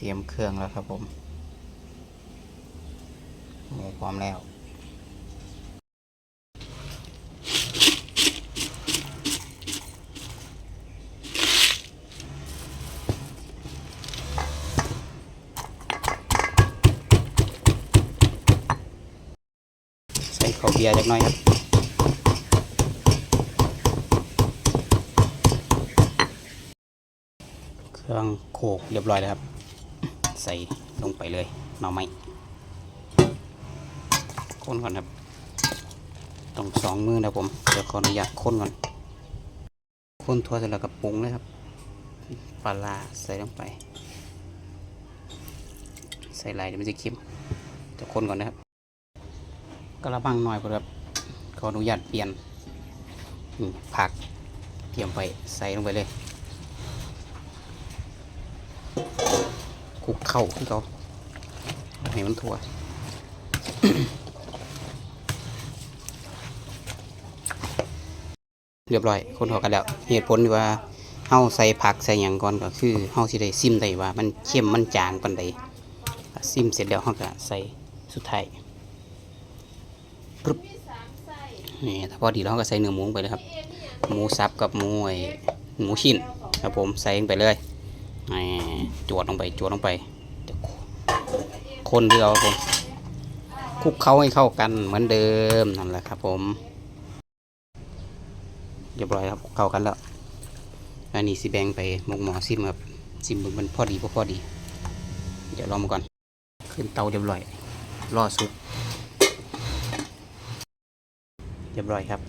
เตรียมเครื่องแล้วครับผมหมูพร้อมแล้วใส่ข้าวเบียร์จักหน่อยครับเครื่องโขกเรียบร้อยแล้วครับ ใส่ลงไปเลยหน่อไม้คนก่อนครับต้องสองมือนะผมเดี๋ยวขออนุญาตคนก่อนคนทั่วเสร็จแล้วก็ปรุงเลยครับปลาใส่ลงไป ใส่ลายเดี๋ยวมันจะเค็มจะคนก่อนนะครับกระบังหน่อยครับขออนุญาตเปลี่ยนผักเตรียมไปใส่ลงไปเลย คุกเข้าที่เขาให้มันทั่วเรียบร้อยคนเขากันแล้วเหตุผลที่ว่าเฮาใส่ผักใส่หยังก่อนก็คือเฮาสิได้ซิมได้ว่า มันเข้มมันจางปานใดซิมเสร็จแล้วเฮาก็ใส่สุดท้ายปึ๊บนี่ถ้าพอดีแล้วเฮาก็ใส่เนื้อหมูลงไปเลยครับ หมูสับกับหมูไอ้หมูชิ้นครับผมใส่ลงไปเลย จวดลงไปจวดลงไปคนเดียวครับผมคุกเขาให้เข้ากันเหมือนเดิมนั่นแหละครับ ผมเรียบร้อยครับเข้ากันแล้วอันนี้สิแบงไปมกหมอซิมครับซิมเบิ่งมันพอดีบ่พอดี เดี๋ยวลองมาก่อน ขึ้นเตาเรียบร้อยรอสุกเรียบร้อยครับ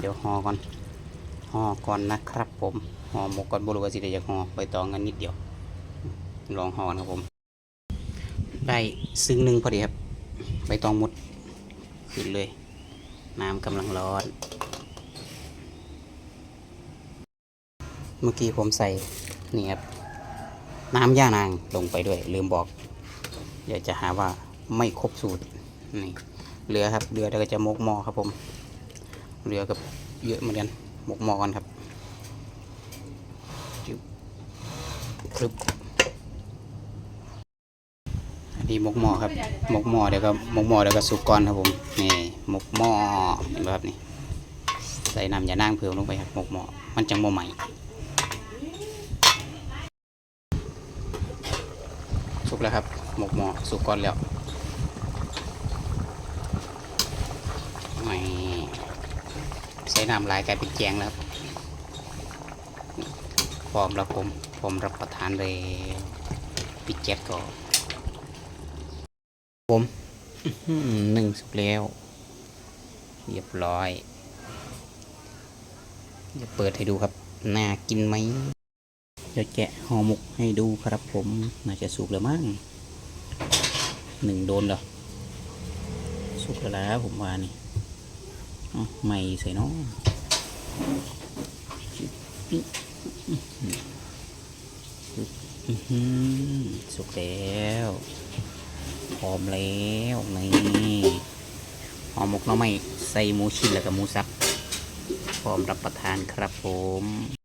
เดี๋ยวห่อก่อน ห่อก่อนนะครับ ผมห่อหมกก่อนบุรุษสิได้จากห่อใบตองกันนิดเดียว ลองห่อนะครับผม ได้ซึ้งหนึ่งพอดีครับ ใบตองหมดขึ้นเลย น้ำกำลังร้อน เมื่อกี้ผมใส่นี่ครับน้ำย่านางลงไปด้วย ลืมบอก เดี๋ยวจะหาว่าไม่ครบสูตรนี่เรือครับเรือเดี๋ยวก็จะมกหมอครับผมเรือกับเยอะเหมือนกัน หมกหมอกันครับจึ๊บครึบอันนี้หมกหม้อครับหมกหม้อเดี๋ยวก็หมกหม้อเดี๋ยวก็สุกก่อนครับผมนี่หมกหม้อเห็นไหมครับนี่ใส่น้ำยานางเพิ่มลงไปครับหมกหม้อมันจังโมใหม่สุกแล้วครับหมกหม้อสุกก่อนแล้วไม่ ใส่น้ำลายกลายเป็นแกงแล้วครับพร้อมแล้วผมพร้อมรับประทานเลยปิดแก๊สก่อนผมหนึ่งสุกแล้ว เรียบร้อยจะเปิดให้ดูครับน่ากินไหมเดี๋ยวแกะห่อหมกให้ดูครับผม น่าจะสุกแล้วมั้งหนึ่งโดนเหรอสุกแล้วผมว่านี่ ใหม่ใส่น้องสุกแล้วหอมแล้วนี่หอมหมกน้อไม่ใส่หมูชิ้นแล้วก็หมูสับพร้อมรับประทานครับผม